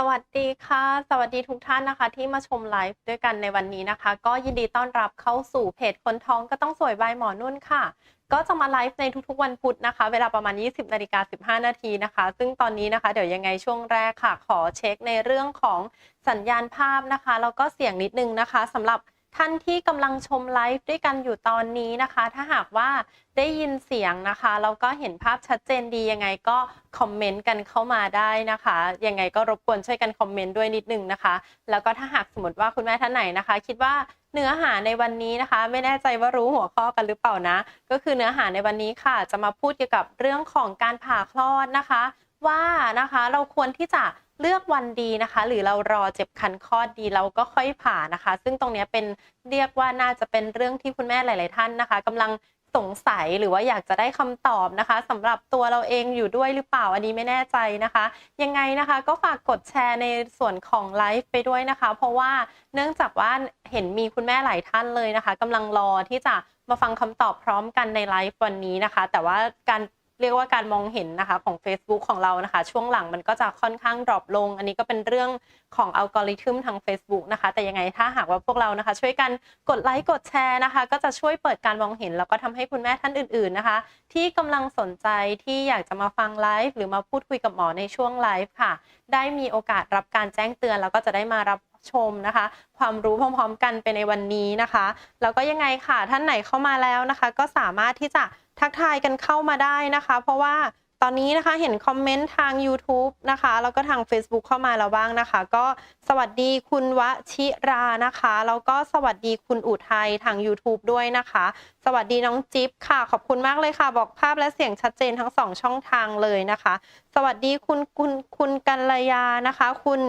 สวัสดีค่ะ สวัสดีทุกท่านนะคะ ที่มาชมไลฟ์ด้วยกันในวันนี้นะคะ ก็ยินดีต้อนรับเข้าสู่เพจคนท้องก็ต้องสวยบายหมอนุ่นค่ะ ก็จะมาไลฟ์ในทุกๆวันพุธนะคะ เวลาประมาณ 20นาฬิกา15 นาทีนะคะ ซึ่งตอนนี้นะคะ เดี๋ยวยังไงช่วงแรกค่ะ ขอเช็คในเรื่องของสัญญาณภาพนะคะแล้วก็เสียงนิดนึงนะคะสำหรับ ท่านที่กำลังชมไลฟ์ด้วยกันอยู่ตอนนี้นะคะ ถ้าหากว่าได้ยินเสียงนะคะแล้วก็เห็นภาพชัดเจนดียังไงก็คอมเมนต์กันเข้ามาได้นะคะยังไงก็รบกวนช่วยกันคอมเมนต์ด้วยนิดนึงนะคะ แล้วก็ถ้าหากสมมติว่าคุณแม่ท่านไหนนะคะ คิดว่าเนื้อหาในวันนี้นะคะ ไม่แน่ใจว่ารู้หัวข้อกันหรือเปล่านะ ก็คือเนื้อหาในวันนี้ค่ะ จะมาพูดเกี่ยวกับเรื่องของการผ่าคลอดนะคะ ว่านะคะเราควรที่จะ เลือกวันดีนะคะ หรือเรารอเจ็บคันคลอดดีเราก็ค่อยผ่านะคะ ซึ่งตรงนี้เป็นเรียกว่าน่าจะเป็นเรื่องที่คุณแม่หลาย ๆ ท่านนะคะกำลังสงสัยหรือว่าอยากจะได้คำตอบนะคะสำหรับตัวเราเองอยู่ด้วยหรือเปล่าอันนี้ไม่แน่ใจนะคะ ยังไงนะคะก็ฝากกดแชร์ในส่วนของไลฟ์ไปด้วยนะคะ เพราะว่าเนื่องจากว่าเห็นมีคุณแม่หลายท่านเลยนะคะกำลังรอที่จะมาฟังคำตอบพร้อมกันในไลฟ์วันนี้นะคะ แต่ว่าการ เรียกว่าการมองเห็นนะคะของ Facebook ของเรานะคะ ช่วงหลังมันก็จะค่อนข้างดรอปลง อันนี้ก็เป็นเรื่องของอัลกอริทึมทาง Facebook นะคะ แต่ยังไงถ้าหากว่าพวกเรานะคะ ช่วยกันกดไลค์กดแชร์นะคะ ก็จะช่วยเปิดการมองเห็น แล้วก็ทำให้คุณแม่ท่านอื่น ๆนะคะ ที่กำลังสนใจที่อยากจะมาฟังไลฟ์หรือมาพูดคุยกับหมอในช่วงไลฟ์ค่ะ ได้มีโอกาสรับการแจ้งเตือน แล้วก็จะได้มารับชมนะคะ ความรู้พร้อม ๆ กันไปในวันนี้นะคะแล้วก็ยังไงค่ะท่านไหนเข้ามาแล้วนะคะ ก็สามารถที่จะ ทักทายกันเข้ามาได้นะคะ เพราะว่าตอนนี้นะคะเห็นคอมเมนต์ทาง YouTube นะคะ แล้วก็ทาง Facebook เข้ามาแล้วบ้างนะคะ ก็สวัสดีคุณวชิรานะคะ แล้วก็สวัสดีคุณอุทัยทาง YouTube ด้วยนะคะ สวัสดีน้องจิ๊บค่ะ ขอบคุณมากเลยค่ะ บอกภาพและเสียงชัดเจนทั้งสองช่องทางเลยนะคะ สวัสดีคุณคุณคุณกัลยานะคะ คุณ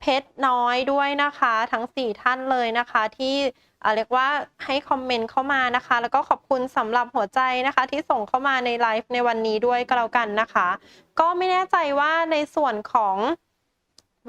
เพชรน้อยด้วยนะคะ ทั้ง 4 ท่านเลยนะคะที่ เรียกว่าให้คอมเมนต์เข้ามานะคะ แล้วก็ขอบคุณสำหรับหัวใจนะคะ ที่ส่งเข้ามาในไลฟ์ในวันนี้ด้วยก็แล้วกันนะคะ ก็ไม่แน่ใจว่าในส่วนของ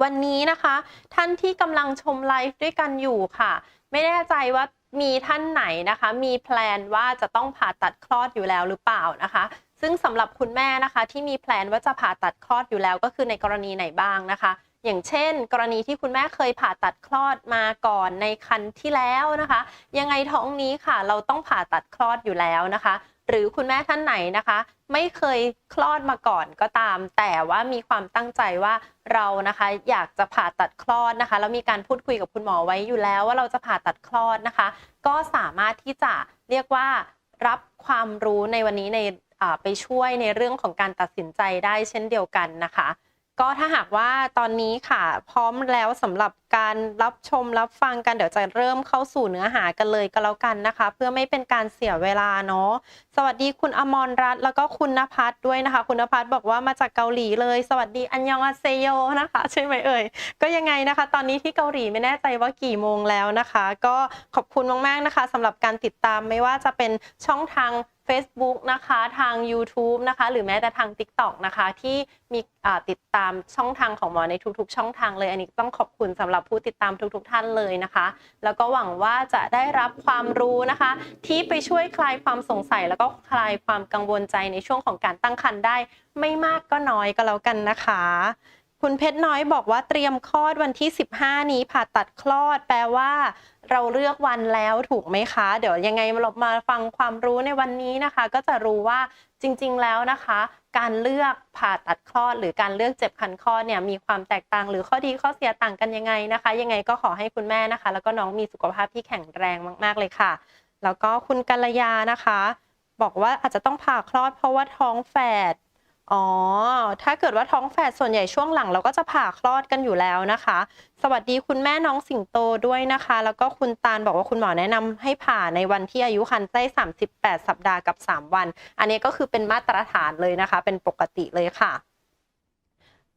วันนี้นะคะ ท่านที่กำลังชมไลฟ์ด้วยกันอยู่ค่ะ ไม่แน่ใจว่ามีท่านไหนนะคะ มีแพลนว่าจะต้องผ่าตัดคลอดอยู่แล้วหรือเปล่านะคะ ซึ่งสำหรับคุณแม่นะคะ ที่มีแพลนว่าจะผ่าตัดคลอดอยู่แล้วก็คือในกรณีไหนบ้างนะคะ อย่างเช่น กรณีที่คุณแม่เคยผ่าตัดคลอดมาก่อนในคันที่แล้วนะคะ ยังไงท้องนี้ค่ะ เราต้องผ่าตัดคลอดอยู่แล้วนะคะ หรือคุณแม่ท่านไหนนะคะ ไม่เคยคลอดมาก่อนก็ตาม แต่ว่ามีความตั้งใจว่าเรานะคะอยากจะผ่าตัดคลอดนะคะแล้วมีการพูดคุยกับคุณหมอไว้อยู่แล้ว ว่าเราจะผ่าตัดคลอดนะคะ ก็สามารถที่จะเรียกว่ารับความรู้ในวันนี้ในไปช่วยในเรื่องของการตัดสินใจได้เช่นเดียวกันนะคะ ก็ถ้าหากว่าตอนนี้ค่ะ พร้อมแล้วสำหรับการรับชมรับฟังกันเดี๋ยวจะเริ่มเข้าสู่เนื้อหากันเลยก็แล้วกันนะคะ เพื่อไม่เป็นการเสียเวลาเนาะสวัสดีคุณอมรรัตน์แล้วก็คุณนภัสด้วยนะคะ คุณนภัสบอกว่ามาจากเกาหลีเลย สวัสดีอันยองอาเซโยนะคะ ใช่ไหมเอ่ยก็ยังไงนะคะ ตอนนี้ที่เกาหลีไม่แน่ใจว่ากี่โมงแล้วนะคะ ก็ขอบคุณมากๆนะคะสำหรับการติดตามไม่ว่าจะเป็นช่องทาง Facebook นะคะ ทาง YouTube นะคะ หรือแม้แต่ทาง TikTok นะคะ ที่มีติดตามช่องทางของหมอในทุกๆ ช่องทางเลย อันนี้ต้องขอบคุณสำหรับผู้ติดตามทุก ๆ ท่านเลยนะคะ แล้วก็หวังว่าจะได้รับความรู้นะคะ ที่ไปช่วยคลายความสงสัย แล้วก็คลายความกังวลใจในช่วงของการตั้งครรภ์ได้ ไม่มากก็น้อยก็แล้วกันนะคะ คุณเพชรน้อยบอกว่าเตรียมคลอดวันที่ 15 นี้ผ่าตัดคลอด แปลว่า เราเลือกวันแล้วถูกไหมคะ เดี๋ยวยังไงเรามาฟังความรู้ในวันนี้นะคะ ก็จะรู้ว่าจริง ๆ แล้วนะคะ การเลือกผ่าตัดคลอด หรือการเลือกเจ็บคันคลอดเนี่ยมีความแตกต่าง หรือข้อดีข้อเสียต่างกันยังไงนะคะ ยังไงก็ขอให้คุณแม่นะคะ แล้วก็น้องมีสุขภาพที่แข็งแรงมาก ๆ เลยค่ะ แล้วก็คุณกัลยานะคะ บอกว่าอาจจะต้องผ่าคลอด เพราะว่าท้องแฝด อ๋อ ถ้าเกิดว่าท้องแฝดส่วนใหญ่ช่วงหลังเราก็จะผ่าคลอดกันอยู่แล้วนะคะ สวัสดีคุณแม่น้องสิงโตด้วยนะคะ แล้วก็คุณตาลบอกว่าคุณหมอแนะนำให้ผ่าในวันที่อายุครรภ์ได้38 สัปดาห์กับ 3 วัน อันนี้ก็คือเป็นมาตรฐานเลยนะคะ เป็นปกติเลยค่ะ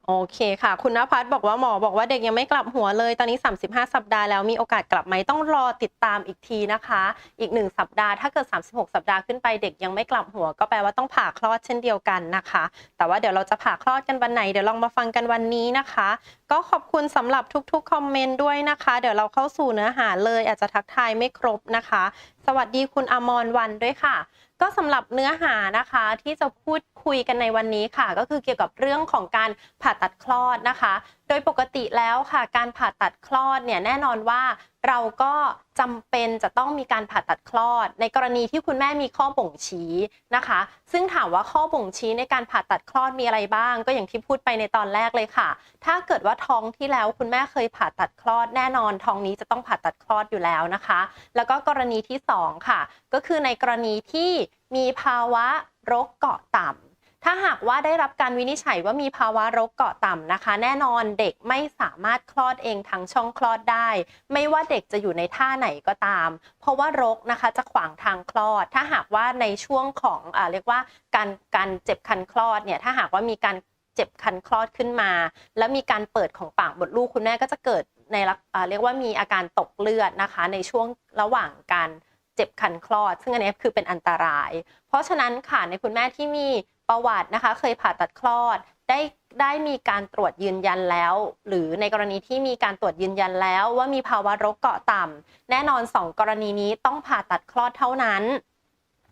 โอเคค่ะ คุณนภัสบอกว่าหมอบอกว่าเด็กยังไม่กลับหัวเลย ตอนนี้ 35 สัปดาห์แล้วมีโอกาสกลับไหมต้องรอติดตามอีกทีนะคะ อีก 1 สัปดาห์ถ้าเกิด 36 สัปดาห์ขึ้นไปเด็กยังไม่กลับหัว ก็แปลว่าต้องผ่าคลอดเช่นเดียวกันนะคะ แต่ว่าเดี๋ยวเราจะผ่าคลอดกันวันไหนเดี๋ยวลองมาฟังกันวันนี้นะคะ ก็ขอบคุณสำหรับทุกๆคอมเมนต์ด้วยนะคะ เดี๋ยวเราเข้าสู่เนื้อหาเลยอาจจะทักทายไม่ครบนะคะ สวัสดีคุณอมรวันด้วยค่ะ ก็สำหรับเนื้อหานะคะที่จะพูดคุยกันในวันนี้ค่ะ ก็คือเกี่ยวกับเรื่องของการผ่าตัดคลอดนะคะ โดยปกติแล้วค่ะ การผ่าตัดคลอดเนี่ยแน่นอนว่า เราก็จำเป็นจะต้องมีการผ่าตัดคลอด ในกรณีที่คุณแม่มีข้อบ่งชี้นะคะ ซึ่งถามว่าข้อบ่งชี้ในการผ่าตัดคลอดมีอะไรบ้าง ก็อย่างที่พูดไปในตอนแรกเลยค่ะ ถ้าเกิดว่าท้องที่แล้วคุณแม่เคยผ่าตัดคลอดแน่นอนท้องนี้จะต้องผ่าตัดคลอดอยู่แล้วนะคะ แล้วก็กรณีที่สองค่ะ ก็คือในกรณีที่มีภาวะรกเกาะต่ำ ถ้าหากว่าได้รับการวินิจฉัยว่ามีภาวะรกเกาะต่ำนะคะ แน่นอนเด็กไม่สามารถคลอดเองทางช่องคลอดได้ ไม่ว่าเด็กจะอยู่ในท่าไหนก็ตาม เพราะว่ารกนะคะจะขวางทางคลอด ถ้าหากว่าในช่วงของอเรียกว่าการการเจ็บคันคลอดเนี่ยถ้าหากว่ามีการเจ็บคันคลอดขึ้นมา แล้วมีการเปิดของปากมดลูกคุณแม่ก็จะเกิดในลักเรียกว่ามีอาการตกเลือดนะคะ ในช่วงระหว่างการเจ็บคันคลอด ซึ่งอันนี้คือเป็นอันตราย เพราะฉะนั้นค่ะในคุณแม่ที่มี ประวัตินะคะ เคยผ่าตัดคลอด ได้ได้มีการตรวจยืนยันแล้ว หรือในกรณีที่มีการตรวจยืนยันแล้ว ว่ามีภาวะรกเกาะต่ำแน่นอน 2 กรณีนี้ต้องผ่าตัดคลอดเท่านั้น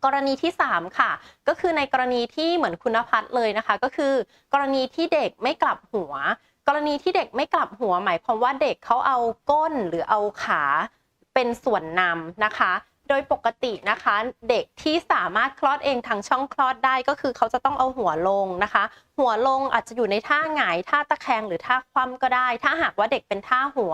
กรณีที่ 3 ค่ะ ก็คือในกรณีที่เหมือนคุณพัฒน์เลยนะคะ ก็คือ กรณีที่เด็กไม่กลับหัว กรณีที่เด็กไม่กลับหัว หมายความว่าเด็กเขาเอาก้นหรือเอาขาเป็นส่วนนำนะคะ ดยปกตินะคะ เด็กที่สามารถคลอดเองทางช่องคลอดได้ก็คือเขาจะต้องเอาหัวลงนะคะ หัวลงอาจจะอยู่ในท่าหงายท่าตะแคงหรือท่าคว่ำก็ได้ ถ้าหากว่าเด็กเป็นท่าหัว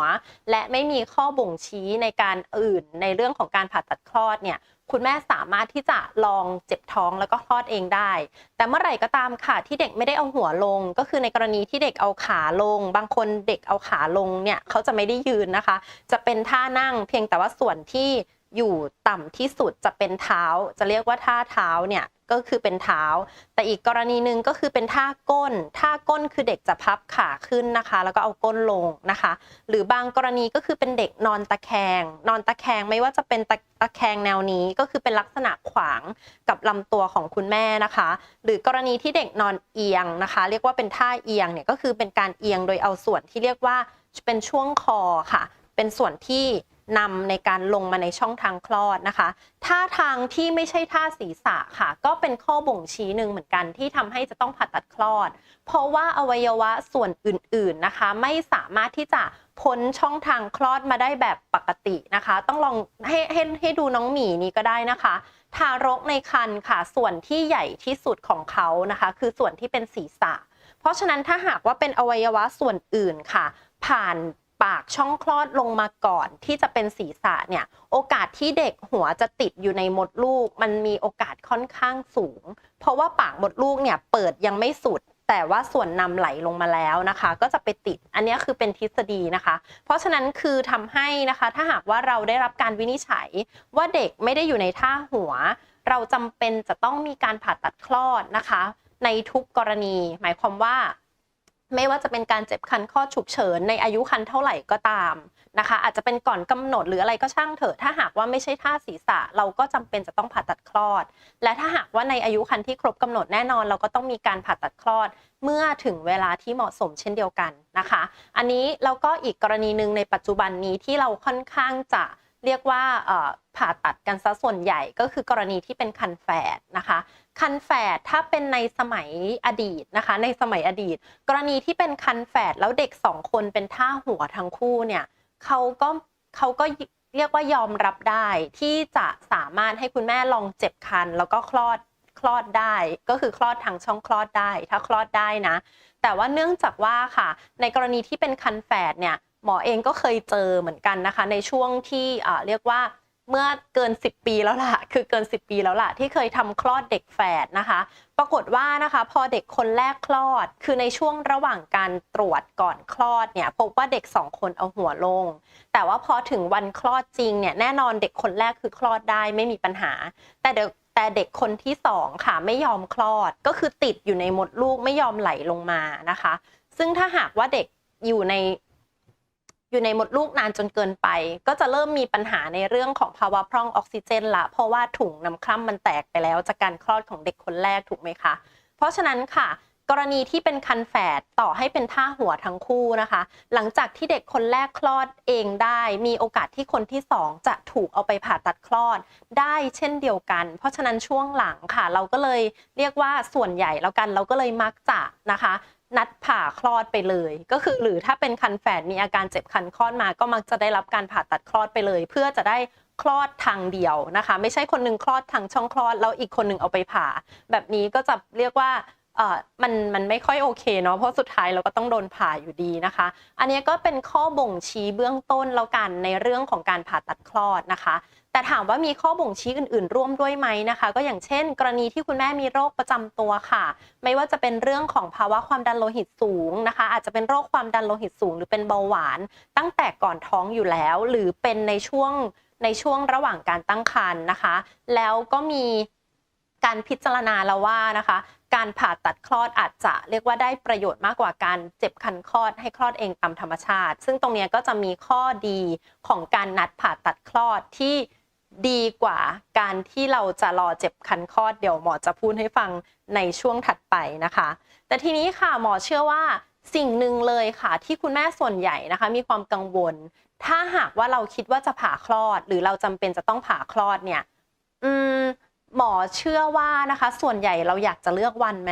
และไม่มีข้อบ่งชี้ในการอื่นในเรื่องของการผ่าตัดคลอดเนี่ยคุณแม่สามารถที่จะลองเจ็บท้องแล้วก็คลอดเองได้ แต่เมื่อไหร่ก็ตามค่ะที่เด็กไม่ได้เอาหัวลง ก็คือในกรณีที่เด็กเอาขาลง บางคนเด็กเอาขาลงเนี่ยเขาจะไม่ได้ยืนนะคะ จะเป็นท่านั่งเพียงแต่ว่าส่วนที่ อยู่ต่ำที่สุดจะเป็นเท้า จะเรียกว่าท่าเท้าเนี่ยก็คือเป็นเท้า แต่อีกกรณีหนึ่งก็คือเป็นท่าก้น ท่าก้นคือเด็กจะพับขาขึ้นนะคะ แล้วก็เอาก้นลงนะคะ หรือบางกรณีก็คือเป็นเด็กนอนตะแคง นอนตะแคงไม่ว่าจะเป็นตะตะแคงแนวนี้ก็คือเป็นลักษณะขวางกับลำตัวของคุณแม่นะคะ หรือกรณีที่เด็กนอนเอียงนะคะ เรียกว่าเป็นท่าเอียงเนี่ยก็คือเป็นการเอียงโดยเอาส่วนที่เรียกว่าเป็นช่วงคอค่ะ เป็นส่วนที่ นำในการลงมาในช่องทางคลอดนะคะ ท่าทางที่ไม่ใช่ท่าศีรษะค่ะ ก็เป็นข้อบ่งชี้หนึ่งเหมือนกันที่ทำให้จะต้องผ่าตัดคลอด เพราะว่าอวัยวะส่วนอื่นๆนะคะ ไม่สามารถที่จะพ้นช่องทางคลอดมาได้แบบปกตินะคะ ต้องลองให้ให้ให้ดูน้องหมีนี้ก็ได้นะคะ ทารกในครรภ์ค่ะ ส่วนที่ใหญ่ที่สุดของเขานะคะ คือส่วนที่เป็นศีรษะ เพราะฉะนั้นถ้าหากว่าเป็นอวัยวะส่วนอื่นค่ะ ผ่าน ปากช่องคลอดลงมาก่อนที่จะเป็นศีรษะเนี่ย โอกาสที่เด็กหัวจะติดอยู่ในมดลูก มันมีโอกาสค่อนข้างสูง เพราะว่าปากมดลูกเนี่ยเปิดยังไม่สุด แต่ว่าส่วนนำไหลลงมาแล้วนะคะ ก็จะไปติด อันนี้คือเป็นทฤษฎีนะคะ เพราะฉะนั้นคือทำให้นะคะ ถ้าหากว่าเราได้รับการวินิจฉัยว่าเด็กไม่ได้อยู่ในท่าหัว เราจำเป็นจะต้องมีการผ่าตัดคลอดนะคะ ในทุกกรณี หมายความว่า ไม่ว่าจะเป็นการเจ็บคันคลอฉุกเฉินในอายุคันเท่าไหร่ก็ตามนะคะ อาจจะเป็นก่อนกำหนดหรืออะไรก็ช่างเถอะ ถ้าหากว่าไม่ใช่ท่าศีรษะ เราก็จำเป็นจะต้องผ่าตัดคลอด และถ้าหากว่าในอายุคันที่ครบกำหนดแน่นอน เราก็ต้องมีการผ่าตัดคลอด เมื่อถึงเวลาที่เหมาะสมเช่นเดียวกันนะคะ อันนี้แล้วก็อีกกรณีหนึ่งในปัจจุบันนี้ที่เราค่อนข้างจะเรียกว่าผ่าตัดกันซะส่วนใหญ่ก็คือกรณีที่เป็นคันแฝดนะคะ คันแฝดถ้าเป็นในสมัยอดีตนะคะ ในสมัยอดีต กรณีที่เป็นคันแฝดแล้วเด็กสองคนเป็นท่าหัวทั้งคู่เนี่ยเขาก็เขาก็เรียกว่ายอมรับได้ที่จะสามารถให้คุณแม่ลองเจ็บคัน แล้วก็คลอดคลอดได้ ก็คือคลอดทางช่องคลอดได้ ถ้าคลอดได้นะ แต่ว่าเนื่องจากว่าค่ะ ในกรณีที่เป็นคันแฝดเนี่ยหมอเองก็เคยเจอเหมือนกันนะคะ ในช่วงที่อ่าเรียกว่า เมื่อเกิน 10 ปีแล้วล่ะ คือเกิน 10 ปีแล้วล่ะ ที่เคยทำคลอดเด็กแฝดนะคะ ปรากฏว่านะคะพอเด็กคนแรกคลอด คือในช่วงระหว่างการตรวจก่อนคลอดเนี่ยพบว่าเด็กสองคนเอาหัวลง แต่ว่าพอถึงวันคลอดจริงเนี่ยแน่นอนเด็กคนแรกคือคลอดได้ไม่มีปัญหา แต่เด็กแต่เด็กคนที่สองค่ะไม่ยอมคลอดก็คือติดอยู่ในมดลูกไม่ยอมไหลลงมานะคะ ซึ่งถ้าหากว่าเด็กอยู่ใน อยู่ในมดลูกนานจนเกินไป ก็จะเริ่มมีปัญหาในเรื่องของภาวะพร่องออกซิเจนละเพราะว่าถุงน้ำคร่ำมันแตกไปแล้ว จากการคลอดของเด็กคนแรกถูกไหมคะ เพราะฉะนั้นค่ะ กรณีที่เป็นคันแฝดต่อให้เป็นท่าหัวทั้งคู่นะคะ หลังจากที่เด็กคนแรกคลอดเองได้ มีโอกาสที่คนที่สองจะถูกเอาไปผ่าตัดคลอดได้เช่นเดียวกัน เพราะฉะนั้นช่วงหลังค่ะ เราก็เลยเรียกว่าส่วนใหญ่แล้วกันเราก็เลยมักจะนะคะ นัดผ่าคลอดไปเลย ก็คือหรือถ้าเป็นคันแฝดมีอาการเจ็บคันคลอดมา ก็มักจะได้รับการผ่าตัดคลอดไปเลย เพื่อจะได้คลอดทางเดียวนะคะ ไม่ใช่คนหนึงคลอดทางช่องคลอดแล้วอีกคนหนึงเอาไปผ่า แบบนี้ก็จะเรียกว่าเออมันมันไม่ค่อยโอเคเนาะเพราะสุดท้ายเราก็ต้องโดนผ่าอยู่ดีนะคะ อันนี้ก็เป็นข้อบ่งชี้เบื้องต้นแล้วกันในเรื่องของการผ่าตัดคลอดนะคะ แต่ถามว่ามีข้อบ่งชี้อื่น ๆ ร่วมด้วยไหมนะคะ ก็อย่างเช่น กรณีที่คุณแม่มีโรคประจำตัวค่ะ ไม่ว่าจะเป็นเรื่องของภาวะความดันโลหิตสูงนะคะ อาจจะเป็นโรคความดันโลหิตสูง หรือเป็นเบาหวาน ตั้งแต่ก่อนท้องอยู่แล้ว หรือเป็นในช่วงในช่วงระหว่างการตั้งครรภ์นะคะ แล้วก็มีการพิจารณาแล้วว่านะคะ การผ่าตัดคลอดอาจจะเรียกว่าได้ประโยชน์มากกว่าการเจ็บคันคลอดให้คลอดเองตามธรรมชาติ ซึ่งตรงนี้ก็จะมีข้อดีของการนัดผ่าตัดคลอดที่ ดีกว่าการที่เราจะรอเจ็บคันคลอดเดี๋ยวหมอจะพูดให้ฟังในช่วงถัดไปนะคะ แต่ทีนี้ค่ะหมอเชื่อว่าสิ่งหนึ่งเลยค่ะ ที่คุณแม่ส่วนใหญ่นะคะ มีความกังวล ถ้าหากว่าเราคิดว่าจะผ่าคลอด หรือเราจำเป็นจะต้องผ่าคลอดเนี่ย อืมหมอเชื่อว่านะคะ ส่วนใหญ่เราอยากจะเลือกวันไหม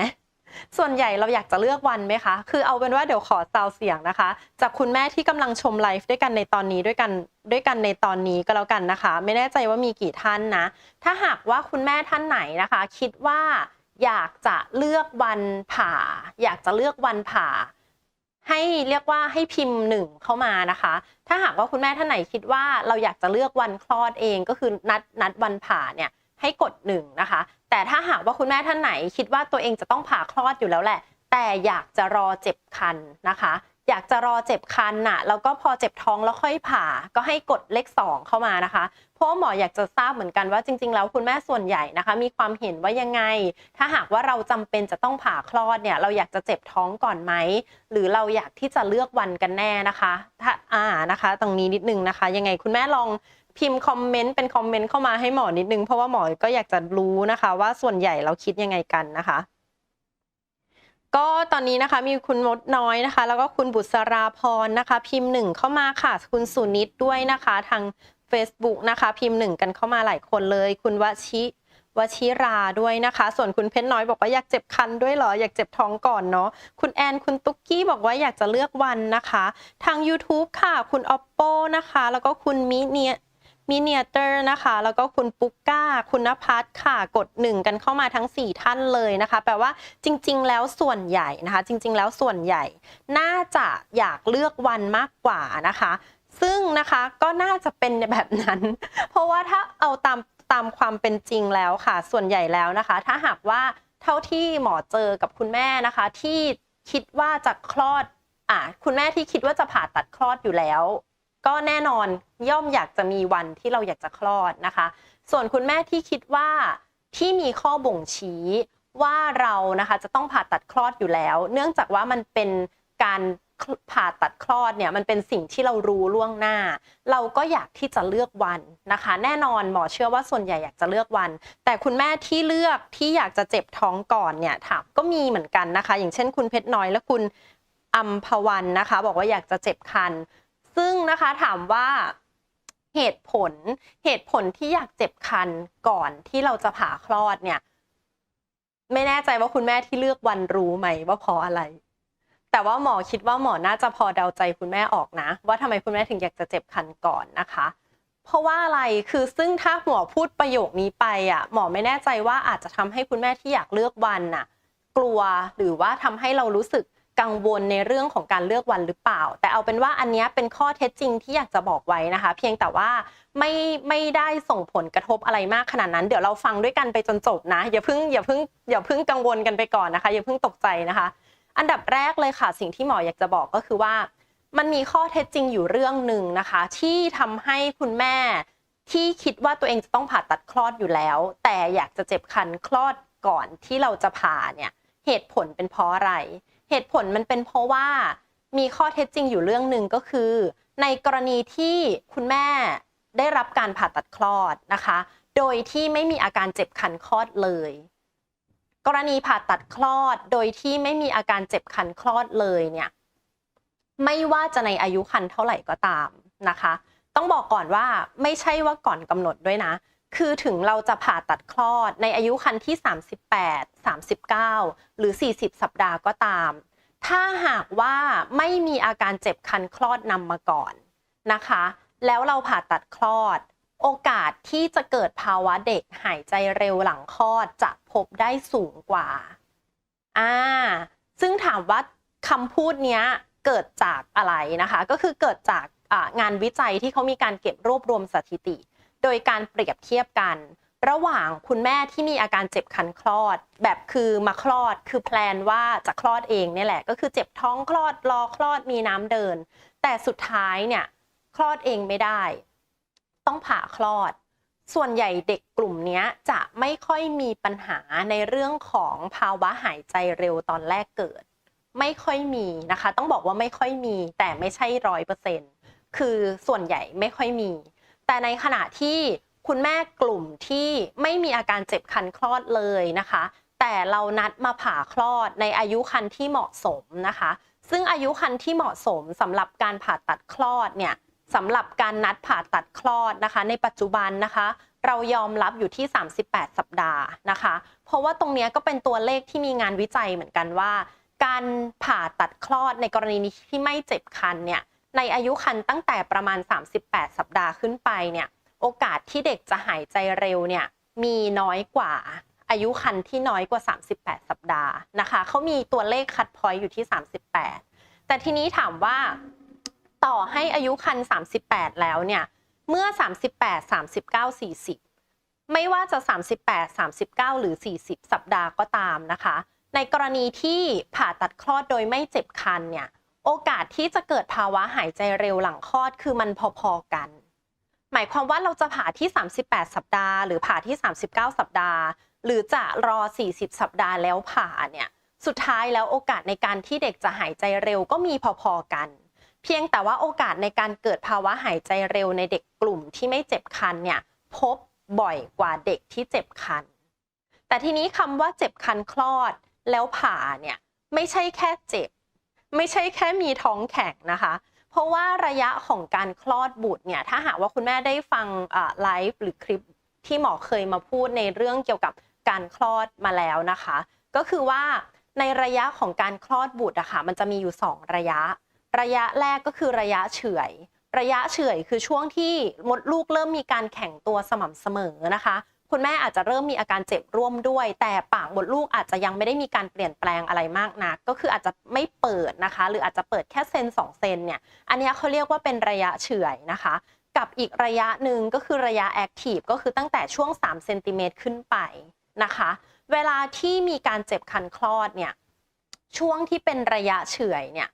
ส่วนใหญ่เราอยากจะเลือกวันไหมคะ คือเอาเป็นว่าเดี๋ยวขอซาวเสียงนะคะ จากคุณแม่ที่กำลังชมไลฟ์ด้วยกันในตอนนี้ด้วยกันด้วยกันในตอนนี้ก็แล้วกันนะคะ ไม่แน่ใจว่ามีกี่ท่านนะ ถ้าหากว่าคุณแม่ท่านไหนนะคะ คิดว่าอยากจะเลือกวันผ่า อยากจะเลือกวันผ่า ให้เรียกว่าให้พิมพ์หนึ่งเข้ามานะคะ ถ้าหากว่าคุณแม่ท่านไหนคิดว่าเราอยากจะเลือกวันคลอดเองก็คือนัดนัดวันผ่าเนี่ยให้กดหนึ่งนะคะ แต่ถ้าหากว่าคุณแม่ท่านไหนคิดว่าตัวเองจะต้องผ่าคลอดอยู่แล้วแหละ แต่อยากจะรอเจ็บคันนะคะ อยากจะรอเจ็บคันน่ะแล้วก็พอเจ็บท้องแล้วค่อยผ่าก็ให้กดเลข 2 เข้ามานะคะ เพราะหมออยากจะทราบเหมือนกันว่าจริง ๆ แล้วคุณแม่ส่วนใหญ่นะคะ มีความเห็นว่ายังไง ถ้าหากว่าเราจำเป็นจะต้องผ่าคลอดเนี่ยเราอยากจะเจ็บท้องก่อนไหมหรือเราอยากที่จะเลือกวันกันแน่นะคะ ถ้าอ่านะคะ ตรงนี้นิดนึงนะคะ ยังไงคุณแม่ลอง พิมพ์คอมเมนต์เป็นคอมเมนต์เข้ามาให้หมอนิดนึง เพราะว่าหมอก็อยากจะรู้นะคะ ว่าส่วนใหญ่เราคิดยังไงกันนะคะ ก็ตอนนี้นะคะมีคุณมดน้อยนะคะ แล้วก็คุณบุษราพรนะคะ พิมพ์หนึ่งเข้ามาค่ะ คุณสุนิตด้วยนะคะ ทาง Facebook นะคะ พิมพ์หนึ่งกันเข้ามาหลายคนเลย คุณวชิวชิราด้วยนะคะ ส่วนคุณเพชรน้อยบอกว่าอยากเจ็บคันด้วยเหรอ อยากเจ็บท้องก่อนเนาะ คุณแอน คุณตุ๊กกี้บอกว่าอยากจะเลือกวันนะคะ ทาง YouTube ค่ะ คุณ oppo นะคะ แล้วก็คุณมิเนีย มิเนียเตอร์นะคะ แล้วก็คุณปุ๊กก้า คุณนภัสค่ะ กดหนึ่งกันเข้ามาทั้ง 4 ท่านเลยนะคะ แปลว่าจริง ๆ แล้วส่วนใหญ่นะคะ จริง ๆ แล้วส่วนใหญ่ น่าจะอยากเลือกวันมากกว่านะคะ ซึ่งนะคะก็น่าจะเป็นแบบนั้น เพราะว่าถ้าเอาตามตามความเป็นจริงแล้วค่ะ ส่วนใหญ่แล้วนะคะ ถ้าหากว่าเท่าที่หมอเจอกับคุณแม่นะคะ ที่คิดว่าจะคลอดอะคุณแม่ที่คิดว่าจะผ่าตัดคลอดอยู่แล้ว ก็แน่นอนย่อมอยากจะมีวันที่เราอยากจะคลอดนะคะ ส่วนคุณแม่ที่คิดว่าที่มีข้อบ่งชี้ว่าเรานะคะจะต้องผ่าตัดคลอดอยู่แล้ว เนื่องจากว่ามันเป็นการผ่าตัดคลอดเนี่ยมันเป็นสิ่งที่เรารู้ล่วงหน้า เราก็อยากที่จะเลือกวันนะคะ แน่นอนหมอเชื่อว่าส่วนใหญ่อยากจะเลือกวัน แต่คุณแม่ที่เลือกที่อยากจะเจ็บท้องก่อนเนี่ยถามก็มีเหมือนกันนะคะ อย่างเช่นคุณเพชรน้อยและคุณอัมพวันนะคะ บอกว่าอยากจะเจ็บคัน ซึ่งนะคะถามว่าเหตุผลเหตุผลที่อยากเจ็บคันก่อนที่เราจะผ่าคลอดเนี่ย ไม่แน่ใจว่าคุณแม่ที่เลือกวันรู้ไหมว่าเพราะอะไร แต่ว่าหมอคิดว่าหมอน่าจะพอเดาใจคุณแม่ออกนะ ว่าทำไมคุณแม่ถึงอยากจะเจ็บคันก่อนนะคะ เพราะว่าอะไรคือซึ่งถ้าหมอพูดประโยคนี้ไปอะ หมอไม่แน่ใจว่าอาจจะทำให้คุณแม่ที่อยากเลือกวันน่ะ กลัวหรือว่าทำให้เรารู้สึก กังวลในเรื่องของการเลือกวันหรือเปล่า แต่เอาเป็นว่าอันนี้เป็นข้อเท็จจริงที่อยากจะบอกไว้นะคะ เพียงแต่ว่าไม่ไม่ได้ส่งผลกระทบอะไรมากขนาดนั้น เดี๋ยวเราฟังด้วยกันไปจนจบนะ อย่าเพิ่งอย่าเพิ่งอย่าเพิ่งกังวลกันไปก่อนนะคะ อย่าเพิ่งตกใจนะคะ อันดับแรกเลยค่ะ สิ่งที่หมออยากจะบอกก็คือว่า มันมีข้อเท็จจริงอยู่เรื่องหนึ่งนะคะ ที่ทำให้คุณแม่ที่คิดว่าตัวเองจะต้องผ่าตัดคลอดอยู่แล้ว แต่อยากจะเจ็บคันคลอดก่อนที่เราจะผ่าเนี่ย เหตุผลเป็นเพราะอะไร เหตุผลมันเป็นเพราะว่ามีข้อเท็จจริงอยู่เรื่องหนึ่งก็คือ ในกรณีที่คุณแม่ได้รับการผ่าตัดคลอดนะคะ โดยที่ไม่มีอาการเจ็บคันคลอดเลย กรณีผ่าตัดคลอด โดยที่ไม่มีอาการเจ็บคันคลอดเลยเนี่ยไม่ว่าจะในอายุคันเท่าไหร่ก็ตามนะคะ ต้องบอกก่อนว่าไม่ใช่ว่าก่อนกำหนดด้วยนะ คือถึงเราจะผ่าตัดคลอดในอายุคันที่ 38 39 หรือ 40 สัปดาห์ก็ตาม ถ้าหากว่าไม่มีอาการเจ็บคันคลอดนำมาก่อนนะคะ แล้วเราผ่าตัดคลอด โอกาสที่จะเกิดภาวะเด็กหายใจเร็วหลังคลอดจะพบได้สูงกว่าอ่าซึ่งถามว่าคำพูดเนี้ยเกิดจากอะไรนะคะ ก็คือเกิดจากงานวิจัยที่เขามีการเก็บรวบรวมสถิติ โดยการเปรียบเทียบกัน ระหว่างคุณแม่ที่มีอาการเจ็บคันคลอด แบบคือมาคลอดคือแพลนว่าจะคลอดเองเนี่แหละ ก็คือเจ็บท้องคลอดรอคลอดมีน้ำเดิน แต่สุดท้ายเนี่ยคลอดเองไม่ได้ ต้องผ่าคลอด ส่วนใหญ่เด็กกลุ่มนี้จะไม่ค่อยมีปัญหาในเรื่องของภาวะหายใจเร็วตอนแรกเกิด ไม่ค่อยมีนะคะ ต้องบอกว่าไม่ค่อยมี แต่ไม่ใช่ร้อยเปอร์เซ็นต์คือส่วนใหญ่ไม่ค่อยมี แต่ในขณะที่คุณแม่กลุ่มที่ไม่มีอาการเจ็บคันคลอดเลยนะคะ แต่เรานัดมาผ่าคลอดในอายุคันที่เหมาะสมนะคะ ซึ่งอายุคันที่เหมาะสมสำหรับการผ่าตัดคลอดเนี่ยสำหรับการนัดผ่าตัดคลอดนะคะ ในปัจจุบันนะคะ เรายอมรับอยู่ที่ 38 สัปดาห์นะคะ เพราะว่าตรงนี้ก็เป็นตัวเลขที่มีงานวิจัยเหมือนกันว่า การผ่าตัดคลอดในกรณีที่ไม่เจ็บคันเนี่ย ในอายุคันตั้งแต่ประมาณ 38 สัปดาห์ขึ้นไปเนี่ยโอกาสที่เด็กจะหายใจเร็วเนี่ยมีน้อยกว่าอายุคันที่น้อยกว่า 38 สัปดาห์นะคะเขามีตัวเลขคัดพอยต์อยู่ที่ 38 แต่ทีนี้ถามว่าต่อให้อายุคัน38 แล้วเนี่ยเมื่อ 38 39 40 ไม่ว่าจะ 38 39 หรือ 40 สัปดาห์ก็ตามนะคะ ในกรณีที่ผ่าตัดคลอดโดยไม่เจ็บคันเนี่ย โอกาสที่จะเกิดภาวะหายใจเร็วหลังคลอดคือมันพอๆกัน หมายความว่าเราจะผ่าที่ 38 สัปดาห์ หรือผ่าที่ 39 สัปดาห์ หรือจะรอ 40 สัปดาห์แล้วผ่าเนี่ยสุดท้ายแล้วโอกาสในการที่เด็กจะหายใจเร็วก็มีพอๆกัน เพียงแต่ว่าโอกาสในการเกิดภาวะหายใจเร็วในเด็กกลุ่มที่ไม่เจ็บคันเนี่ยพบบ่อยกว่าเด็กที่เจ็บคัน แต่ทีนี้คำว่าเจ็บคันคลอดแล้วผ่าเนี่ยไม่ใช่แค่เจ็บ ไม่ใช่แค่มีท้องแข็งนะคะ เพราะว่าระยะของการคลอดบุตรเนี่ยถ้าหากว่าคุณแม่ได้ฟังไลฟ์หรือคลิปที่หมอเคยมาพูดในเรื่องเกี่ยวกับการคลอดมาแล้วนะคะ ก็คือว่าในระยะของการคลอดบุตรอะคะ่ะมันจะมีอยู่ 2 ระยะ ระยะแรกก็คือระยะเฉื่อย ระยะเฉื่อยคือช่วงที่มดลูกเริ่มมีการแข็งตัวสม่ำเสมอนะคะ คุณแม่อาจจะเริ่มมีอาการเจ็บร่วมด้วย แต่ปากมดลูกอาจจะยังไม่ได้มีการเปลี่ยนแปลงอะไรมากนัก ก็คืออาจจะไม่เปิดนะคะ หรืออาจจะเปิดแค่เซน2เซนเนี่ยอันนี้เขาเรียกว่าเป็นระยะเฉื่อยนะคะกับอีกระยะหนึ่งก็คือระยะแอคทีฟก็คือตั้งแต่ช่วง3เซนติเมตรขึ้นไปนะคะ เวลาที่มีการเจ็บคันคลอดเนี่ยช่วงที่เป็นระยะเฉื่อยเนี่ย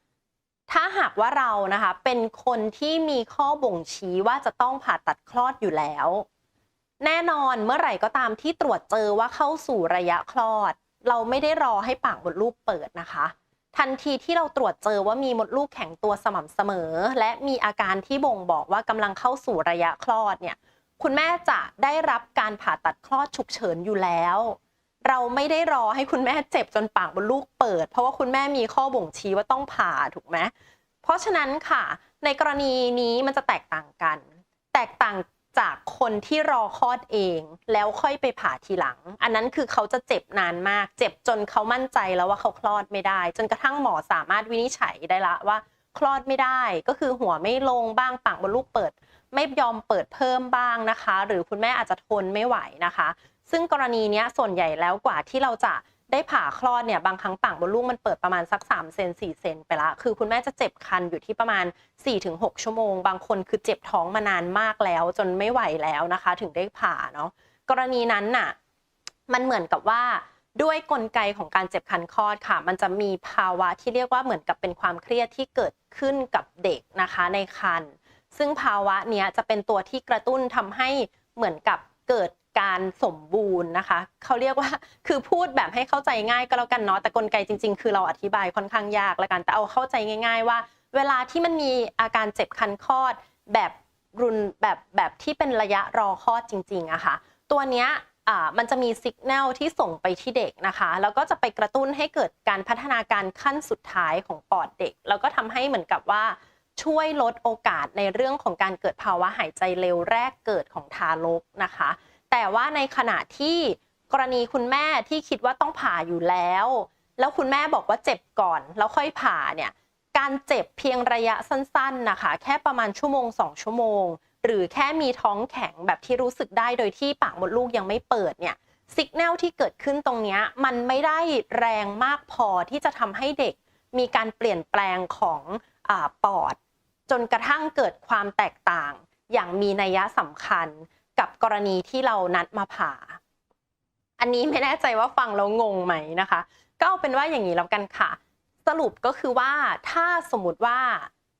ถ้าหากว่าเรานะคะเป็นคนที่มีข้อบ่งชี้ว่าจะต้องผ่าตัดคลอดอยู่แล้ว แน่นอนเมื่อไหร่ก็ตามที่ตรวจเจอว่าเข้าสู่ระยะคลอด เราไม่ได้รอให้ปากมดลูกเปิดนะคะ ทันทีที่เราตรวจเจอว่ามีมดลูกแข็งตัวสม่ำเสมอ และมีอาการที่บ่งบอกว่ากำลังเข้าสู่ระยะคลอดเนี่ยคุณแม่จะได้รับการผ่าตัดคลอดฉุกเฉินอยู่แล้ว เราไม่ได้รอให้คุณแม่เจ็บจนปากมดลูกเปิด เพราะว่าคุณแม่มีข้อบ่งชี้ว่าต้องผ่าถูกไหมเพราะฉะนั้นค่ะ ในกรณีนี้มันจะแตกต่างกัน แตกต่าง จากคนที่รอคลอดเอง แล้วค่อยไปผ่าทีหลัง อันนั้นคือเขาจะเจ็บนานมาก เจ็บจนเขามั่นใจแล้วว่าเขาคลอดไม่ได้ จนกระทั่งหมอสามารถวินิจฉัยได้ละว่าคลอดไม่ได้ก็คือหัวไม่ลงบ้างปากบนลูกเปิด ไม่ยอมเปิดเพิ่มบ้างนะคะ หรือคุณแม่อาจจะทนไม่ไหวนะคะ ซึ่งกรณีนี้ส่วนใหญ่แล้วกว่าที่เราจะ ได้ผ่าคลอดเนี่ยบางครั้งปากมดลูกมันเปิดประมาณสัก3เซน4เซนไปละ คือคุณแม่จะเจ็บคันอยู่ที่ประมาณ 4-6 ชั่วโมง บางคนคือเจ็บท้องมานานมากแล้ว จนไม่ไหวแล้วนะคะ ถึงได้ผ่าเนาะกรณีนั้นน่ะมันเหมือนกับว่าด้วยกลไกของการเจ็บคันคลอดค่ะ มันจะมีภาวะที่เรียกว่าเหมือนกับเป็นความเครียดที่เกิดขึ้นกับเด็กนะคะในคันซึ่งภาวะเนี้ยจะเป็นตัวที่กระตุ้นทำให้เหมือนกับเกิด การสมบูรณ์นะคะเขาเรียกว่าคือพูดแบบให้เข้าใจง่ายก็แล้วกันเนาะแต่กลไกจริง ๆ คือเราอธิบายค่อนข้างยากล้วกันแต่เอาเข้าใจง่าย ๆ ว่า เวลาที่มันมีอาการเจ็บคันคลอดแบบรุนแบบแบบที่เป็นระยะรอคลอดจริงๆอะคะ่ะตัวเนี้ยมันจะมีสัญญาณที่ส่งไปที่เด็กนะคะ แล้วก็จะไปกระตุ้นให้เกิดการพัฒนาการขั้นสุดท้ายของปอดเด็ก แล้วก็ทำให้เหมือนกับว่า ช่วยลดโอกาสในเรื่องของการเกิดภาวะหายใจเร็วแรกเกิดของทารกนะคะ แต่ว่าในขณะที่กรณีคุณแม่ที่คิดว่าต้องผ่าอยู่แล้ว แล้วคุณแม่บอกว่าเจ็บก่อน แล้วค่อยผ่าเนี่ยการเจ็บเพียงระยะสั้นๆนะคะ แค่ประมาณชั่วโมงสองชั่วโมง หรือแค่มีท้องแข็งแบบที่รู้สึกได้โดยที่ปากมดลูกยังไม่เปิดเนี่ยสัญญาณที่เกิดขึ้นตรงนี้มันไม่ได้แรงมากพอที่จะทำให้เด็กมีการเปลี่ยนแปลงของอาปอด จนกระทั่งเกิดความแตกต่างอย่างมีนัยสำคัญ กับกรณีที่เรานัดมาผ่า อันนี้ไม่แน่ใจว่าฟังแล้วงงไหมนะคะ ก็เอาเป็นว่าอย่างนี้แล้วกันค่ะ สรุปก็คือว่าถ้าสมมติว่า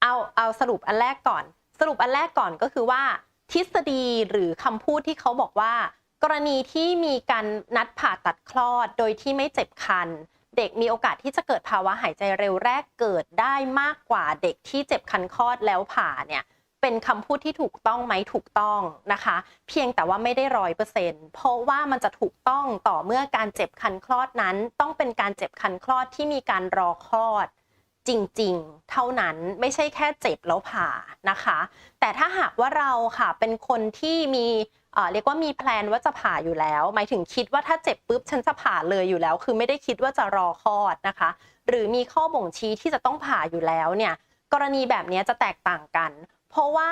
เอาเอาสรุปอันแรกก่อน สรุปอันแรกก่อนก็คือว่า ทฤษฎีหรือคำพูดที่เขาบอกว่า กรณีที่มีการนัดผ่าตัดคลอดโดยที่ไม่เจ็บคันเด็กมีโอกาสที่จะเกิดภาวะหายใจเร็วแรกเกิดได้มากกว่าเด็กที่เจ็บคันคลอดแล้วผ่าเนี่ย เป็นคำพูดที่ถูกต้องไหมถูกต้องนะคะ เพียงแต่ว่าไม่ได้ร้อยเปอร์เซ็นต์เพราะว่ามันจะถูกต้องต่อเมื่อการเจ็บคันคลอดนั้น ต้องเป็นการเจ็บคันคลอดที่มีการรอคลอดจริงๆ เท่านั้นไม่ใช่แค่เจ็บแล้วผ่านะคะ แต่ถ้าหากว่าเราค่ะเป็นคนที่มีเอ่อเรียกว่ามีแพลนว่าจะผ่าอยู่แล้ว หมายถึงคิดว่าถ้าเจ็บปุ๊บฉันจะผ่าเลยอยู่แล้ว คือไม่ได้คิดว่าจะรอคลอดนะคะ หรือมีข้อบ่งชี้ที่จะต้องผ่าอยู่แล้วเนี่ยกรณีแบบนี้จะแตกต่างกัน เพราะว่า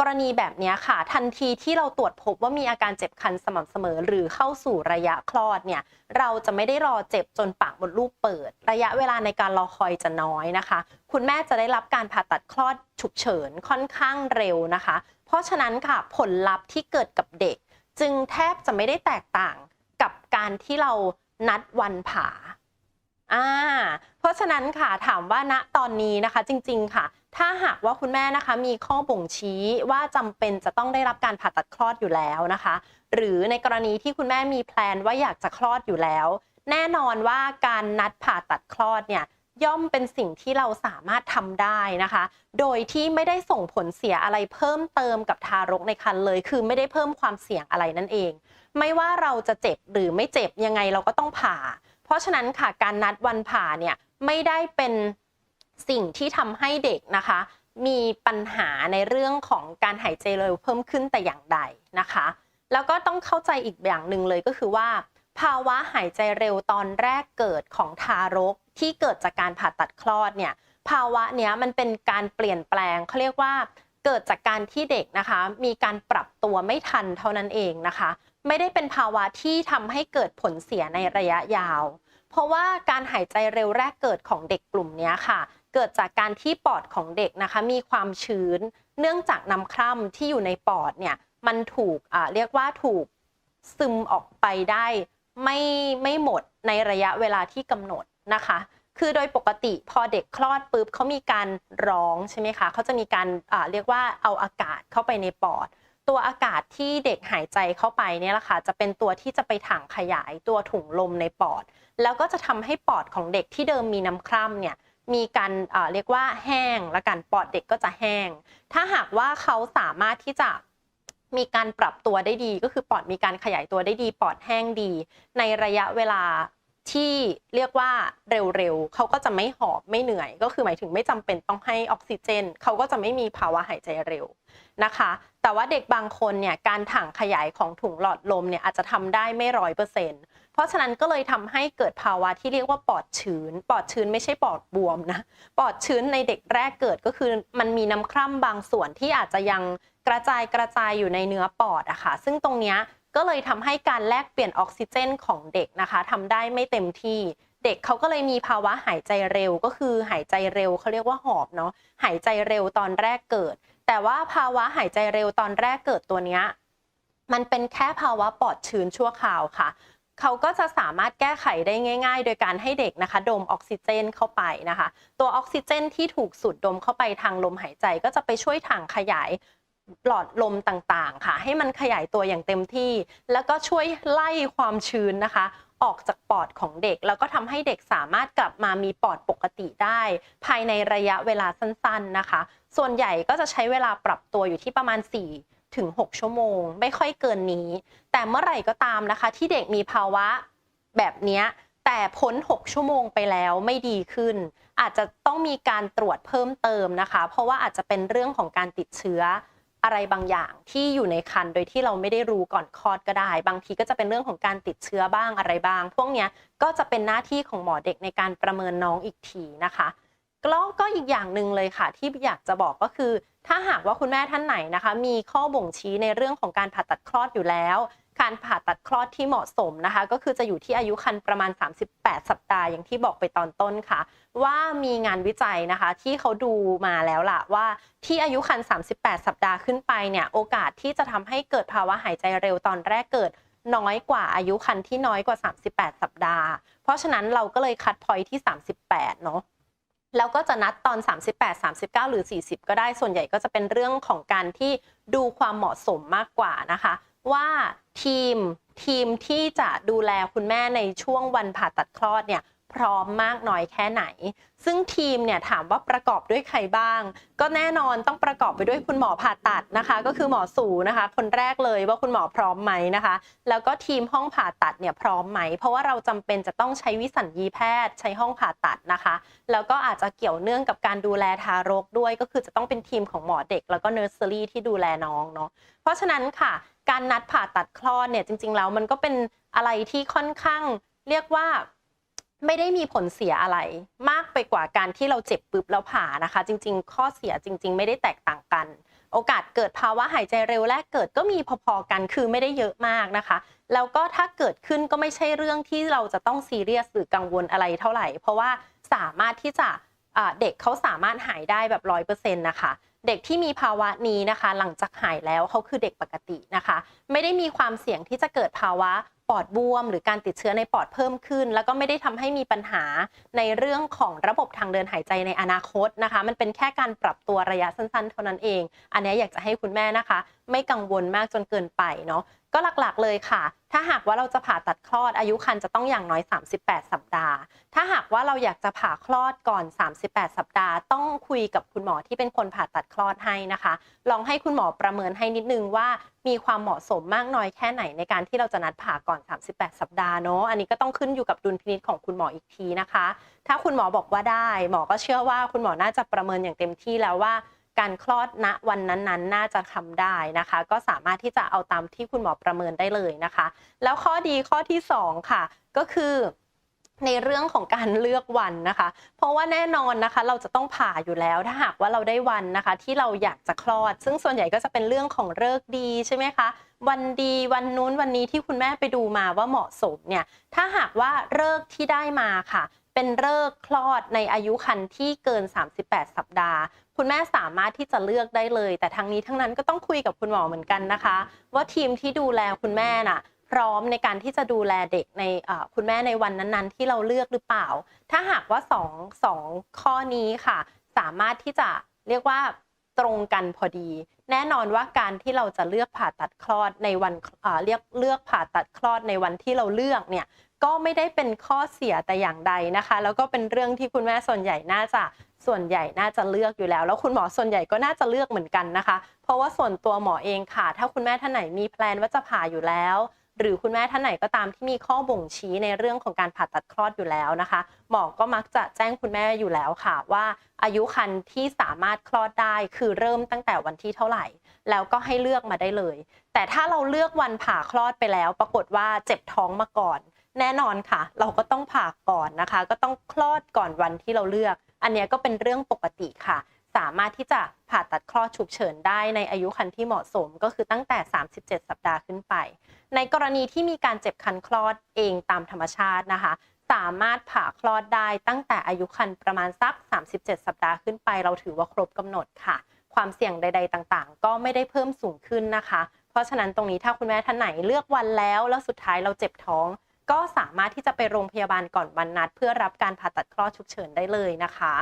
กรณีแบบนี้ค่ะ ทันทีที่เราตรวจพบว่ามีอาการเจ็บคันสม่ำเสมอ หรือเข้าสู่ระยะคลอดเนี่ยเราจะไม่ได้รอเจ็บจนปากมดลูกเปิด ระยะเวลาในการรอคอยจะน้อยนะคะ คุณแม่จะได้รับการผ่าตัดคลอดฉุกเฉินค่อนข้างเร็วนะคะ เพราะฉะนั้นค่ะผลลัพธ์ที่เกิดกับเด็ก จึงแทบจะไม่ได้แตกต่างกับการที่เรานัดวันผ่าอ่าเพราะฉะนั้นค่ะถามว่าณตอนนี้นะคะจริง ๆ ค่ะ ถ้าหากว่าคุณแม่นะคะมีข้อบ่งชี้ว่าจำเป็นจะต้องได้รับการผ่าตัดคลอดอยู่แล้วนะคะ หรือในกรณีที่คุณแม่มีแพลนว่าอยากจะคลอดอยู่แล้ว แน่นอนว่าการนัดผ่าตัดคลอดเนี่ยย่อมเป็นสิ่งที่เราสามารถทำได้นะคะ โดยที่ไม่ได้ส่งผลเสียอะไรเพิ่มเติมกับทารกในครรภ์เลย คือไม่ได้เพิ่มความเสี่ยงอะไรนั่นเอง ไม่ว่าเราจะเจ็บหรือไม่เจ็บยังไงเราก็ต้องผ่า เพราะฉะนั้นค่ะการนัดวันผ่าเนี่ยไม่ได้เป็น สิ่งที่ทำให้เด็กนะคะ มีปัญหาในเรื่องของการหายใจเร็วเพิ่มขึ้นแต่อย่างใดนะคะ แล้วก็ต้องเข้าใจอีกอย่างหนึ่งเลยก็คือว่า ภาวะหายใจเร็วตอนแรกเกิดของทารกที่เกิดจากการผ่าตัดคลอดเนี่ยภาวะเนี้ยมันเป็นการเปลี่ยนแปลงเขาเรียกว่าเกิดจากการที่เด็กนะคะ มีการปรับตัวไม่ทันเท่านั้นเองนะคะ ไม่ได้เป็นภาวะที่ทำให้เกิดผลเสียในระยะยาว เพราะว่าการหายใจเร็วแรกเกิดของเด็กกลุ่มนี้ค่ะ เกิดจากการที่ปอดของเด็กนะคะมีความชื้น เนื่องจากน้ำคร่ำที่อยู่ในปอดเนี่ยมันถูกเรียกว่าถูกซึมออกไปได้ไม่ไม่หมดในระยะเวลาที่กำหนดนะคะ คือโดยปกติพอเด็กคลอดปุ๊บเขามีการร้องใช่ไหมคะเขาจะมีการเรียกว่าเอาอากาศเข้าไปในปอด ตัวอากาศที่เด็กหายใจเข้าไปเนี่ยแหละค่ะจะเป็นตัวที่จะไปถังขยายตัวถุงลมในปอด แล้วก็จะทำให้ปอดของเด็กที่เดิมมีน้ำคร่ำเนี่ย มีการเรียกว่าแห้งและกันปอดเด็กก็จะแห้ง ถ้าหากว่าเขาสามารถที่จะมีการปรับตัวได้ดี ก็คือปอดมีการขยายตัวได้ดี ปอดแห้งดี ในระยะเวลาที่เรียกว่าเร็วๆเขาก็จะไม่หอบไม่เหนื่อย ก็คือหมายถึงไม่จำเป็นต้องให้ออกซิเจนเขาก็จะไม่มีภาวะหายใจเร็วนะคะ แต่ว่าเด็กบางคนเนี่ยการถังขยายของถุงหลอดลมเนี่ยอาจจะทำได้ไม่ร้อยเปอร์เซ็นต์ เพราะฉะนั้นก็เลยทำให้เกิดภาวะที่เรียกว่าปอดชื้น ปอดชื้นไม่ใช่ปอดบวมนะ ปอดชื้นในเด็กแรกเกิดก็คือ มันมีน้ำคร่ำบางส่วนที่อาจจะยังกระจายกระจายอยู่ในเนื้อปอดอะค่ะ ซึ่งตรงนี้ก็เลยทำให้การแลกเปลี่ยนออกซิเจนของเด็กนะคะทำได้ไม่เต็มที่เด็กเขาก็เลยมีภาวะหายใจเร็วก็คือหายใจเร็วเขาเรียกว่าหอบเนาะหายใจเร็วตอนแรกเกิด แต่ว่าภาวะหายใจเร็วตอนแรกเกิดตัวเนี้ยมันเป็นแค่ภาวะปอดชื้นชั่วคราวค่ะ เขาก็จะสามารถแก้ไขได้ง่าย ๆ โดยการให้เด็กนะคะ ดมออกซิเจนเข้าไปนะคะ ตัวออกซิเจนที่ถูกสูดดมเข้าไปทางลมหายใจ ก็จะไปช่วยถังขยายหลอดลมต่างๆ ค่ะ ให้มันขยายตัวอย่างเต็มที่ แล้วก็ช่วยไล่ความชื้นนะคะ ออกจากปอดของเด็ก แล้วก็ทำให้เด็กสามารถกลับมามีปอดปกติได้ ภายในระยะเวลาสั้น ๆนะคะ ส่วนใหญ่ก็จะใช้เวลาปรับตัวอยู่ที่ประมาณ 4 ถึง 6 ชั่วโมง ไม่ค่อยเกินนี้ แต่เมื่อไหร่ก็ตามนะคะ ที่เด็กมีภาวะแบบนี้แต่พ้น 6 ชั่วโมงไปแล้วไม่ดีขึ้น อาจจะต้องมีการตรวจเพิ่มเติมนะคะ เพราะว่าอาจจะเป็นเรื่องของการติดเชื้ออะไรบางอย่างที่อยู่ในครรภ์โดยที่เราไม่ได้รู้ก่อนคลอดก็ได้ บางทีก็จะเป็นเรื่องของการติดเชื้อบ้างอะไรบ้าง พวกเนี้ยก็จะเป็นหน้าที่ของหมอเด็กในการประเมินน้องอีกทีนะคะ แล้วก็อีกอย่างหนึ่งเลยค่ะ ที่อยากจะบอกก็คือ ถ้าหากว่าคุณแม่ท่านไหนนะคะ มีข้อบ่งชี้ในเรื่องของการผ่าตัดคลอดอยู่แล้ว การผ่าตัดคลอดที่เหมาะสมนะคะ ก็คือจะอยู่ที่อายุครรภ์ประมาณ 38 สัปดาห์อย่างที่บอกไปตอนต้นค่ะ ว่ามีงานวิจัยนะคะ ที่เขาดูมาแล้วล่ะว่าที่อายุครรภ์38 สัปดาห์ขึ้นไปเนี่ยโอกาสที่จะทำให้เกิดภาวะหายใจเร็วตอนแรกเกิดน้อยกว่าอายุครรภ์ที่น้อยกว่า 38 สัปดาห์ เพราะฉะนั้นเราก็เลยคัดพอยที่ 38 เนาะ แล้วก็จะนัดตอน 38 39 หรือ 40 ก็ได้ส่วนใหญ่ก็จะเป็นเรื่องของการที่ดูความเหมาะสมมากกว่านะคะ ว่าทีมทีมที่จะดูแลคุณแม่ในช่วงวันผ่าตัดคลอดเนี่ย พร้อมมากน้อยแค่ไหน ซึ่งทีมเนี่ยถามว่าประกอบด้วยใครบ้าง ก็แน่นอนต้องประกอบไปด้วยคุณหมอผ่าตัดนะคะ ก็คือหมอสูนะคะ คนแรกเลยว่าคุณหมอพร้อมไหมนะคะ แล้วก็ทีมห้องผ่าตัดเนี่ยพร้อมไหม เพราะว่าเราจำเป็นจะต้องใช้วิสัญญีแพทย์ ใช้ห้องผ่าตัดนะคะ แล้วก็อาจจะเกี่ยวเนื่องกับการดูแลทารกด้วย ก็คือจะต้องเป็นทีมของหมอเด็ก แล้วก็เนอร์เซอรี่ที่ดูแลน้องเนาะ เพราะฉะนั้นค่ะ การนัดผ่าตัดคลอดเนี่ยจริงๆแล้วมันก็เป็นอะไรที่ค่อนข้างเรียกว่า ไม่ได้มีผลเสียอะไร มากไปกว่าการที่เราเจ็บปึ๊บแล้วผ่านะคะ จริง ๆ ข้อเสียจริง ๆ ไม่ได้แตกต่างกัน โอกาสเกิดภาวะหายใจเร็วแรกเกิดก็มีพอๆกันคือไม่ได้เยอะมากนะคะ แล้วก็ถ้าเกิดขึ้นก็ไม่ใช่เรื่องที่เราจะต้องซีเรียสหรือกังวลอะไรเท่าไหร่ เพราะว่าสามารถที่จะเด็กเขาสามารถหายได้แบบร้อยเปอร์เซ็นต์นะคะ เด็กที่มีภาวะนี้นะคะ หลังจากหายแล้วเขาคือเด็กปกตินะคะ ไม่ได้มีความเสี่ยงที่จะเกิดภาวะปอดบวม หรือการติดเชื้อในปอดเพิ่มขึ้น แล้วก็ไม่ได้ทำให้มีปัญหาในเรื่องของระบบทางเดินหายใจในอนาคตนะคะ มันเป็นแค่การปรับตัวระยะสั้นๆ เท่านั้นเอง อันนี้อยากจะให้คุณแม่นะคะ ไม่กังวลมากจนเกินไปเนาะ ก็หลักๆเลยค่ะ ถ้าหากว่าเราจะผ่าตัดคลอดอายุครรภ์จะต้องอย่างน้อย 38 สัปดาห์ ถ้าหากว่าเราอยากจะผ่าคลอดก่อน 38 สัปดาห์ ต้องคุยกับคุณหมอที่เป็นคนผ่าตัดคลอดให้นะคะ ลองให้คุณหมอประเมินให้นิดนึงว่ามีความเหมาะสมมากน้อยแค่ไหนในการที่เราจะนัดผ่าก่อน 38 สัปดาห์เนาะ อันนี้ก็ต้องขึ้นอยู่กับดุลพินิจของคุณหมออีกทีนะคะ ถ้าคุณหมอบอกว่าได้ หมอก็เชื่อว่าคุณหมอน่าจะประเมินอย่างเต็มที่แล้วว่า การคลอดณวันนั้นๆ น่าจะทำได้นะคะ ก็สามารถที่จะเอาตามที่คุณหมอประเมินได้เลยนะคะ แล้วข้อดีข้อที่สองค่ะ ก็คือในเรื่องของการเลือกวันนะคะ เพราะว่าแน่นอนนะคะ เราจะต้องผ่าอยู่แล้วถ้าหากว่าเราได้วันนะคะ ที่เราอยากจะคลอด ซึ่งส่วนใหญ่ก็จะเป็นเรื่องของเลิกดีใช่ไหมคะวันดีวันนู้นวันนี้ที่คุณแม่ไปดูมาว่าเหมาะสมเนี่ยถ้าหากว่าเลิกที่ได้มาค่ะ เป็นเลิกคลอดในอายุครรภ์ที่เกิน 38 สัปดาห์ คุณแม่สามารถที่จะเลือกได้เลย แต่ทั้งนี้ทั้งนั้นก็ต้องคุยกับคุณหมอเหมือนกันนะคะ ว่าทีมที่ดูแลคุณแม่น่ะพร้อมในการที่จะดูแลเด็กในคุณแม่ในวันนั้นๆ ที่เราเลือกหรือเปล่า ถ้าหากว่าสองสองข้อนี้ค่ะ สามารถที่จะเรียกว่าตรงกันพอดี แน่นอนว่าการที่เราจะเลือกผ่าตัดคลอดในวันเรียกเลือกผ่าตัดคลอดในวันที่เราเลือกเนี่ย ก็ไม่ได้เป็นข้อเสียแต่อย่างใดนะคะ แล้วก็เป็นเรื่องที่คุณแม่ส่วนใหญ่น่าจะส่วนใหญ่น่าจะเลือกอยู่แล้ว แล้วคุณหมอส่วนใหญ่ก็น่าจะเลือกเหมือนกันนะคะ เพราะว่าส่วนตัวหมอเองค่ะ ถ้าคุณแม่ท่านไหนมีแพลนว่าจะผ่าอยู่แล้ว หรือคุณแม่ท่านไหนก็ตามที่มีข้อบ่งชี้ในเรื่องของการผ่าตัดคลอดอยู่แล้วนะคะ หมอก็มักจะแจ้งคุณแม่อยู่แล้วค่ะ ว่าอายุครรภ์ที่สามารถคลอดได้คือเริ่มตั้งแต่วันที่เท่าไหร่ แล้วก็ให้เลือกมาได้เลย แต่ถ้าเราเลือกวันผ่าคลอดไปแล้ว ปรากฏว่าเจ็บท้องมาก่อน แน่นอนค่ะ เราก็ต้องผ่าก่อนนะคะ ก็ต้องคลอดก่อนวันที่เราเลือก อันนี้ก็เป็นเรื่องปกติค่ะ สามารถที่จะผ่าตัดคลอดฉุกเฉินได้ในอายุครรภ์ที่เหมาะสมก็คือตั้งแต่ 37 สัปดาห์ขึ้นไป ในกรณีที่มีการเจ็บคันคลอดเองตามธรรมชาตินะคะ สามารถผ่าคลอดได้ตั้งแต่อายุครรภ์ประมาณสัก 37 สัปดาห์ขึ้นไป เราถือว่าครบกำหนดค่ะ ความเสี่ยงใด ๆ ต่างๆ ก็ไม่ได้เพิ่มสูงขึ้นนะคะ เพราะฉะนั้นตรงนี้ถ้าคุณแม่ท่านไหนเลือกวันแล้ว แล้วสุดท้ายเราเจ็บท้อง ก็สามารถที่จะไปโรงพยาบาลก่อนวันนัด เพื่อรับการผ่าตัดคลอดฉุกเฉินได้เลยนะคะ